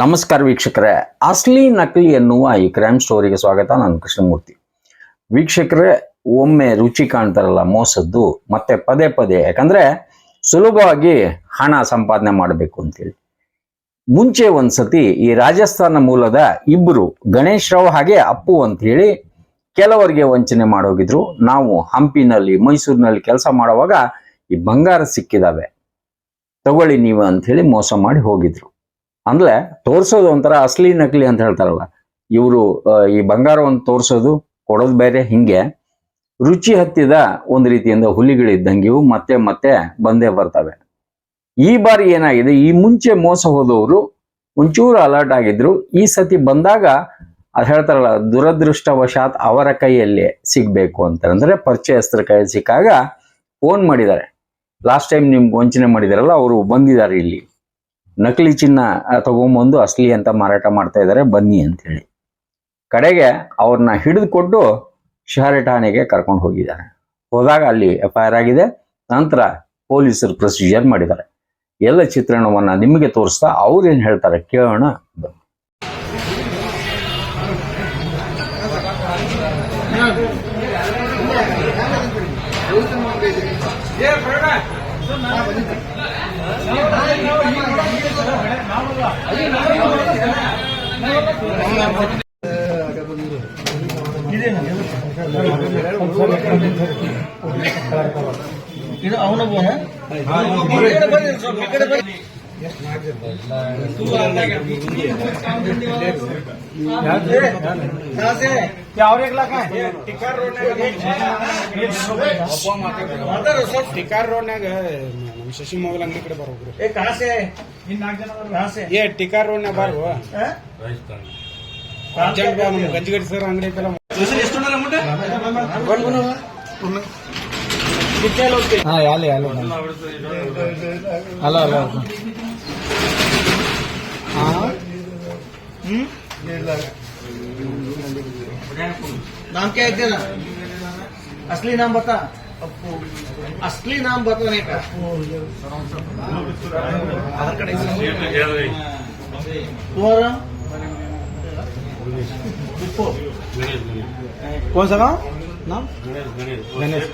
ನಮಸ್ಕಾರ ವೀಕ್ಷಕರೇ. ಅಸ್ಲಿ ನಕಲಿ ಎನ್ನುವ ಈ ಕ್ರೈಮ್ ಸ್ಟೋರಿಗೆ ಸ್ವಾಗತ. ನಾನು ಕೃಷ್ಣಮೂರ್ತಿ. ವೀಕ್ಷಕರೇ, ಒಮ್ಮೆ ರುಚಿ ಕಾಣ್ತಾರಲ್ಲ ಮೋಸದ್ದು, ಮತ್ತೆ ಪದೇ ಪದೇ. ಯಾಕಂದ್ರೆ ಸುಲಭವಾಗಿ ಹಣ ಸಂಪಾದನೆ ಮಾಡಬೇಕು ಅಂತೇಳಿ. ಮುಂಚೆ ಒಂದ್ಸತಿ ಈ ರಾಜಸ್ಥಾನ ಮೂಲದ ಇಬ್ಬರು ಗಣೇಶ್ ರಾವ್ ಹಾಗೆ ಅಪ್ಪು ಅಂತ ಹೇಳಿ ಕೆಲವರಿಗೆ ವಂಚನೆ ಮಾಡೋಗಿದ್ರು. ನಾವು ಹಂಪಿನಲ್ಲಿ, ಮೈಸೂರಿನಲ್ಲಿ ಕೆಲಸ ಮಾಡುವಾಗ ಈ ಬಂಗಾರ ಸಿಕ್ಕಿದಾವೆ. ತಗೊಳ್ಳಿ ನೀವು ಅಂತ ಹೇಳಿ ಮೋಸ ಮಾಡಿ ಹೋಗಿದ್ರು. ಅಂದ್ರೆ ತೋರ್ಸೋದು ಒಂಥರ ಅಸಲಿ ನಕಲಿ ಅಂತ ಹೇಳ್ತಾರಲ್ಲ. ಇವರು ಈ ಬಂಗಾರವನ್ನು ತೋರ್ಸೋದು, ಕೊಡೋದು ಬೇರೆ, ಹಿಂಗೆ. ರುಚಿ ಹತ್ತಿದ ಒಂದು ರೀತಿಯಿಂದ ಹುಲಿಗಳಿದ್ದಂಗೆ ಇವು ಮತ್ತೆ ಮತ್ತೆ ಬಂದೇ ಬರ್ತವೆ. ಈ ಬಾರಿ ಏನಾಗಿದೆ, ಈ ಮುಂಚೆ ಮೋಸ ಹೋದವರು ಒಂಚೂರು ಅಲರ್ಟ್ ಆಗಿದ್ರು. ಈ ಸತಿ ಬಂದಾಗ ಅದು ಹೇಳ್ತಾರಲ್ಲ, ದುರದೃಷ್ಟವಶಾತ್ ಅವರ ಕೈಯಲ್ಲಿ ಸಿಗ್ಬೇಕು ಅಂತ. ಅಂದ್ರೆ ಪರಿಚಯಸ್ಥರ ಕೈಯಲ್ಲಿ ಸಿಕ್ಕಾಗ ಫೋನ್ ಮಾಡಿದ್ದಾರೆ. ಲಾಸ್ಟ್ ಟೈಮ್ ನಿಮ್ಗೆ ವಂಚನೆ ಮಾಡಿದಾರಲ್ಲ, ಅವರು ಬಂದಿದ್ದಾರೆ ಇಲ್ಲಿ. ನಕಲಿ ಚಿನ್ನ ತಗೊಂಬಂದು ಅಸಲಿ ಅಂತ ಮಾರಾಟ ಮಾಡ್ತಾ ಇದ್ದಾರೆ ಬನ್ನಿ ಅಂತ ಹೇಳಿ. ಕಡೆಗೆ ಅವ್ರನ್ನ ಹಿಡಿದುಕೊಟ್ಟು ಶಹರ ಠಾಣೆಗೆ ಕರ್ಕೊಂಡು ಹೋಗಿದ್ದಾರೆ. ಹೋದಾಗ ಅಲ್ಲಿ ಎಫ್ ಐ ಆರ್ ಆಗಿದೆ, ನಂತರ ಪೊಲೀಸರು ಪ್ರೊಸೀಜರ್ ಮಾಡಿದ್ದಾರೆ. ಎಲ್ಲ ಚಿತ್ರಣವನ್ನ ನಿಮಗೆ ತೋರಿಸ್ತಾ ಅವ್ರೇನು ಹೇಳ್ತಾರೆ ಕೇಳೋಣ ಬನ್ನಿ. ಇದು ಅವನ ಟಿಕಾರ್ ರೋಡ್ನಾಗ ನಮ್ ಶಶಿ ಮೊಬೈಲ್ ಅಂಗಡಿ ಕಡೆ ಬರೋಗ್ರಿ ಏ ಟಿಕಾರ್ ರೋಡ್ನಾಗ ಬಾರು? ಅರ್ಜೆಂಟ್ ಬಾ ನಮ್ ಗಂಜಿಗಡಿ ಸರ್ ಅಂಗಡಿ ಐತಲ್ಲ. ಹಾ हाँ, हलो అలా हाँ? हम्म? नाम क्या है ना असली नाम बता। असली नाम बताने नहीं और? कौन सा गाँव? नाम? गणेश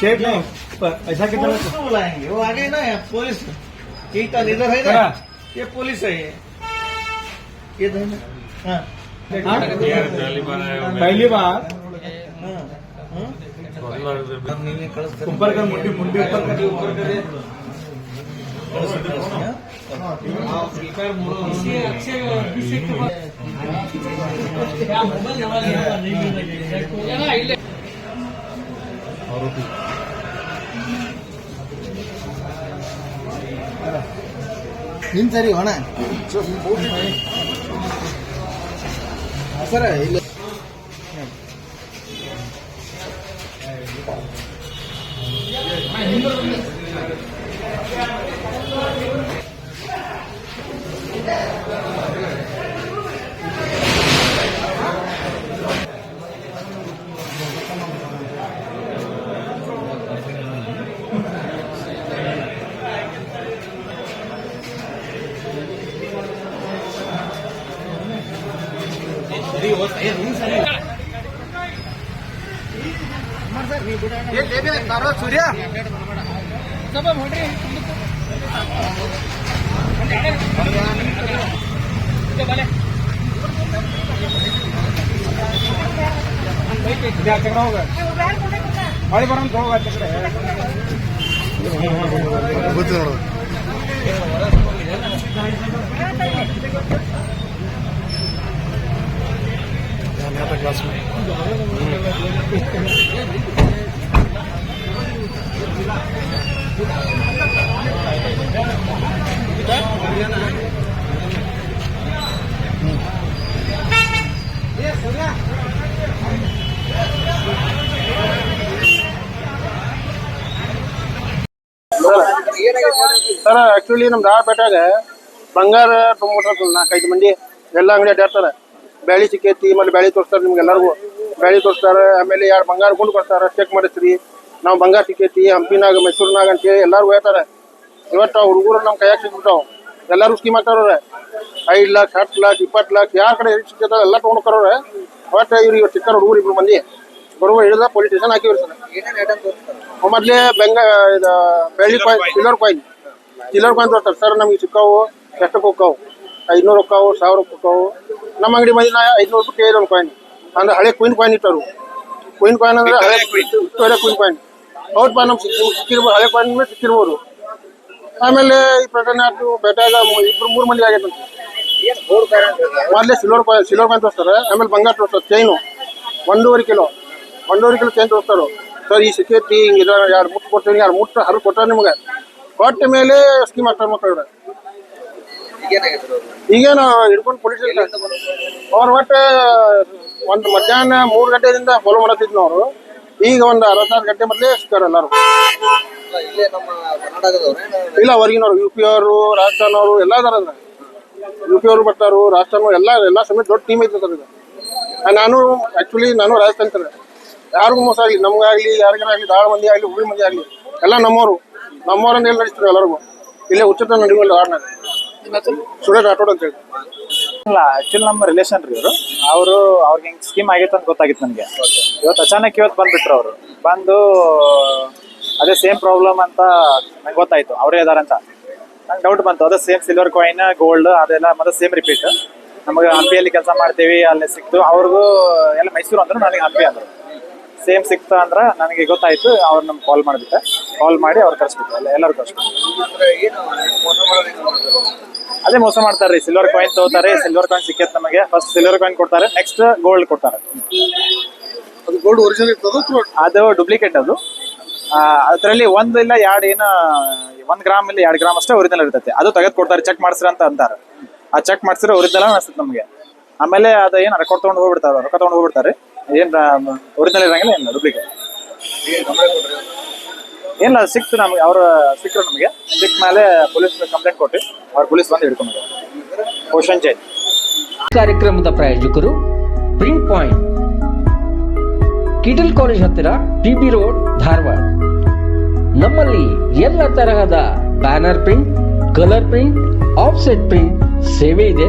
शेठ नहीं पर ऐसा कितना बुलाएँगे। वो आगे ना है पुलिस। है इधर है ना? ये पुलिस है ये। है। हाँ? पहली बार हाँ, हाँ। ऊपर कर मुंडी मुंडी ऊपर कर ऊपर करे। ನಿನ್ ಸರಿ ಅಣ್ಣ. ಸರ ಇಲ್ಲ. ಸೂರ್ಯ ಹೊಳಿ ಬರೋಂತ ಹೋಗ ಗೊತ್ತು ನೋಡು ಕ್ಲಾಸ್ ಸರ್ ಆಕ್ಚುಲಿ ನಮ್ ದಾಳಪೇಟೆಗ ಬಂಗಾರ ತೊಗೊಂಬಿಟ್ರ ನಾಲ್ಕೈದು ಮಂದಿ ಎಲ್ಲ ಅಂಗಡಿ ಅಡ್ಡಾಡ್ತಾರ. ಬ್ಯಾಳಿ ಸಿಕ್ಕೈತಿ, ಆಮೇಲೆ ಬ್ಯಾಳಿ ತೋರಿಸ್ತಾರೆ ನಿಮ್ಗೆ ಎಲ್ಲರಿಗೂ. ಬ್ಯಾಳಿ ತೋರಿಸ್ತಾರೆ, ಆಮೇಲೆ ಯಾರು ಬಂಗಾರ ಗುಂಡು ಕೊಡ್ತಾರೆ ಚೆಕ್ ಮಾಡಿಸ್ರಿ. ನಾವು ಬಂಗಾರ ಸಿಕ್ಕೈತಿ, ಹಂಪಿನಾಗ, ಮೈಸೂರಿನಾಗ ಅಂತೇಳಿ ಎಲ್ಲಾರು ಹೇಳ್ತಾರೆ. ಇವತ್ತು ಹುಡುಗರು ನಮ್ಮ ಕೈಯಾಗ ಸಿಕ್ಬಿಟ್ಟಾವ ಎಲ್ಲರೂ ಸ್ಕೀಮ್ ಹಾಕ್ತಾರವ್ರೆ. ಐದು ಲಕ್ಷ, ಹತ್ತು ಲಕ್ಷ, ಇಪ್ಪತ್ತು ಲಕ್ಷ, ಯಾರ ಕಡೆ ಎಷ್ಟು ಸಿಗ್ತದ ಎಲ್ಲ ತೊಗೊಂಡು ಒಟ್ಟು ಇವ್ರು ಇವ್ರು ಸಿಕ್ಕಾರ ಹುಡುಗರು ಇಬ್ಬರು ಮಂದಿ. ಬರುವ ಹಿಡಿದ ಪೊಲೀಸ್ ಸ್ಟೇಷನ್ ಹಾಕಿವ್ರಿ ಸರ್. ಮೊದಲೇ ಬೆಂಗ, ಇದು, ಬೆಳ್ಳಿ ಕಾಯಿನ್ ಸಿಲ್ವರ್ ಕಾಯಿನ್ ಚಿಲ್ಲರ್ ಕಾಯಿನ್ ತೋರ್ತಾರೆ ಸರ್, ನಮಗೆ ಸಿಕ್ಕಾವು, ಎಷ್ಟಕ್ಕೆ ಹೋಗ್ತಾವು ಐನೂರು ಹೋಗ್ತಾವು ಸಾವಿರ ಹೋಗ್ತಾವು ನಮ್ಮ ಅಂಗಡಿ ಮಂದಿ ನಾ ಐನೂರು ರೂಪಾಯಿ ಐದು ಒಂದು ಕಾಯಿನ್ ಅಂದ್ರೆ ಹಳೆ ಕ್ವೀನ್ ಕಾಯಿನ್ ಇಟ್ಟರು ಕ್ವೀನ್ ಕಾಯಿನ್ ಅಂದ್ರೆ ಹಳೆ ವಿಕ್ಟೋರಿಯಾ ಕ್ವೀನ್ ಕಾಯಿನ್ ಹೌದಪ್ಪ ನಮ್ಗೆ ಸಿಕ್ಕಿರ್ಬೋದು ಹಳೆ ಕಾಯಿನ್ ಮೇಲೆ ಸಿಕ್ಕಿರ್ಬೋದು. ಆಮೇಲೆ ಈ ಪ್ರಕರಣ ಆಯ್ತು ಬೆಟ್ಟಾಗ ಇಬ್ರು ಮೂರು ಮಂದಿ ಆಗೈತೆ ಮೊದಲೇ ಸಿಲ್ವರ್ ಕಾಯಿನ್ ಸಿಲ್ವರ್ ಕಾಯಿನ್ ತೋರಿಸ್ತಾರೆ ಆಮೇಲೆ ಬಂಗಾರ ತೋರಿಸ್ತಾರೆ ಚೈನು ಒಂದೂವರೆ ಕಿಲೋ. ಒಂದೂವರೆ ಕಿಲೋ ಚೈನ್ ತೋರಿಸ್ತಾರೆ. ಸರ್ ಈ ಸಿಕ್ಕೈತಿ ಹಿಂಗೆ ಎರಡು ಮುಟ್ಟು ಕೊಡ್ತೀನಿ ಎರಡು ಮುಟ್ಟು ಹರಿದು ಕೊಟ್ಟಾರ ನಿಮಗೆ. ಕೊಟ್ಟ ಮೇಲೆ ಸ್ಕೀಮ್ ಹಾಕ್ತಾರೆ ಮಕ್ಕಳು. ಈಗೇನು ಹಿಡ್ಕೊಂಡು ಪೊಲೀಸ್ ಅವ್ರು ಒಟ್ಟು ಒಂದು ಮಧ್ಯಾಹ್ನ ಮೂರು ಗಂಟೆಯಿಂದ ಫಾಲೋ ಮಾಡತ್ತಿದ್ನ ಅವರು ಈಗ ಒಂದು ಅರವತ್ತಾರು ಗಂಟೆ ಮೊದಲೇ ಸಿಕ್ಕಾರ ಎಲ್ಲರೂ. ಇಲ್ಲ ಹೊರಗಿನವ್ರು ಯು ಪಿ ಅವರು ರಾಜಸ್ಥಾನವರು ಎಲ್ಲ ಅದಾರ ಯು ಪಿ ಅವರು ಬರ್ತಾರು ರಾಜಸ್ಥಾನ ಎಲ್ಲ ಎಲ್ಲ ಸಮೇತ ದೊಡ್ಡ ಟೀಮ್ ಐತೆ ಸರ್ ಇದು. ನಾನು ಆ್ಯಕ್ಚುಲಿ ನಾನು ರಾಜಸ್ಥಾನ ಸರ್. ಯಾರಿಗೂ ಮೋಸ ಆಗಲಿ ನಮಗಾಗಲಿ ಯಾರಿಗಾರಾಗಲಿ ದಾಳ ಮಂದಿ ಆಗಲಿ ಹುಳಿ ಮಂದಿ ಆಗಲಿ ಎಲ್ಲ ನಮ್ಮವರು. ನಮ್ಮವ್ರನ್ನ ಎಲ್ಲಿ ನಡೆಸ್ತಾರೆ ಎಲ್ಲರಿಗೂ. ಇಲ್ಲೇ ಉಚಿತ ನಡಿಮಲ್ಲ ಆಡ್ನಾಗ ಸುರೇಶ್ ರಾಠೋಡ್ ಅಂತ ಹೇಳಿ. ಇಲ್ಲ ಆಕ್ಚುಲಿ ನಮ್ಮ ರಿಲೇಷನ್ ರೀ ಇವರು. ಅವರು ಅವ್ರಿಗೆ ಹೆಂಗ್ ಸ್ಕೀಮ್ ಆಗೈತೆ ಅಂತ ಗೊತ್ತಾಗಿತ್ತು ನನಗೆ. ಇವತ್ತು ಅಚಾನಕ್ ಇವತ್ತು ಬಂದ್ಬಿಟ್ರು ಅವರು. ಬಂದು ಅದೇ ಸೇಮ್ ಪ್ರಾಬ್ಲಮ್ ಅಂತ ನಂಗೆ ಗೊತ್ತಾಯ್ತು. ಅವರೇ ಅಂತ. ನಂಗೆ ಡೌಟ್ ಬಂತು. ಅದೇ ಸೇಮ್ ಸಿಲ್ವರ್ ಕಾಯಿನ್ ಗೋಲ್ಡ್ ಅದೆಲ್ಲ ಮತ್ತೆ ಸೇಮ್ ರಿಪೀಟ್ ನಮಗೆ ಹಂಪಿಯಲ್ಲಿ ಕೆಲಸ ಮಾಡ್ತೀವಿ, ಅಲ್ಲಿ ಸಿಕ್ತು ಅವ್ರಿಗೂ ಎಲ್ಲ ಮೈಸೂರು ಅಂದ್ರು, ನನಗೆ ಹಂಪಿ ಅಂದ್ರು. ಸೇಮ್ ಸಿಕ್ತ ಅಂದ್ರೆ ನನಗೆ ಗೊತ್ತಾಯ್ತು ಅವ್ರು ನಮ್ಗೆ ಕಾಲ್ ಮಾಡಿಬಿಟ್ಟೆ ಕಾಲ್ ಮಾಡಿ ಅವ್ರು ಕರ್ಸ್ಬಿಟ್ಟು ಎಲ್ಲ ಎಲ್ಲರೂ ಕರ್ಸ್ಬಿಟ್ಟು ಅದೇ ಮೋಸ ಮಾಡ್ತಾರೆ ರೀ ಸಿಲ್ವರ್ ಕಾಯಿನ್ ತಗೋತಾರೆ ಸಿಲ್ವರ್ ಕಾಯಿನ್ ಸಿಕ್ಕತ್ತೆ ನಮಗೆ. ಫಸ್ಟ್ ಸಿಲ್ವರ್ ಕಾಯಿನ್ ಕೊಡ್ತಾರೆ ನೆಕ್ಸ್ಟ್ ಗೋಲ್ಡ್ ಕೊಡ್ತಾರೆ. ಅದು ಗೋಲ್ಡ್ ಒರಿಜಿನಲ್ ಇರ್ತದೆ ಅದು ಡೂಪ್ಲಿಕೇಟ್ ಅದು. ಅದರಲ್ಲಿ ಒಂದು ಇಲ್ಲ ಎರಡು ಏನ ಒಂದ್ ಗ್ರಾಮ್ ಇಲ್ಲ ಎರಡು ಗ್ರಾಮ್ ಅಷ್ಟೇ ಒರಿಜಿನಲ್ ಇರ್ತೈತೆ. ಅದು ತೆಗೆದು ಕೊಡ್ತಾರೆ ಚೆಕ್ ಮಾಡ್ಸ್ರಿ ಅಂತ ಅಂತಾರೆ. ಆ ಚೆಕ್ ಮಾಡ್ಸಿದ್ರೆ ಒರಿಜಿನಲ್ ಅನಿಸ್ತದೆ ನಮಗೆ. ಆಮೇಲೆ ಅದು ಏನು ರೆಕಾರ್ಡ್ ತೊಗೊಂಡು ಹೋಗ್ಬಿಡ್ತಾರೆ ರೊಕ್ಕ ತೊಗೊಂಡು ಹೋಗ್ಬಿಡ್ತಾರೆ. ಏನ್ ಒರಿಜಿನಲ್ ಇರಂಗಿಲ್ಲ ಏನು ಡೂಪ್ಲಿಕೇಟ್ ಏನಿಲ್ಲ ಸಿಕ್ತು ನಮಗೆ, ಅವರು ಸಿಕ್ಕರು ನಮಗೆ. ಸಿಕ್ಕ ಮೇಲೆ ಪೊಲೀಸ್ ಕಂಪ್ಲೇಂಟ್ ಕೊಟ್ಟು ಅವ್ರು ಪೊಲೀಸ್ ಬಂದು ಹಿಡ್ಕೊಂಡು ಕ್ವಶನ್ ಚೇಂಜ್ ಕಾರ್ಯಕ್ರಮದ ಪ್ರಾಯೋಜಕರು ಪ್ರಿಂಟ್ ಪಾಯಿಂಟ್ ಕಿಟಲ್ ಕಾಲೇಜ್ ಹತ್ತಿರ ಟಿ ಬಿ ರೋಡ್ ಧಾರವಾಡ. ನಮ್ಮಲ್ಲಿ ಎಲ್ಲ ತರಹದ banner print, colour print offset print ಸೇವೆ ಇದೆ.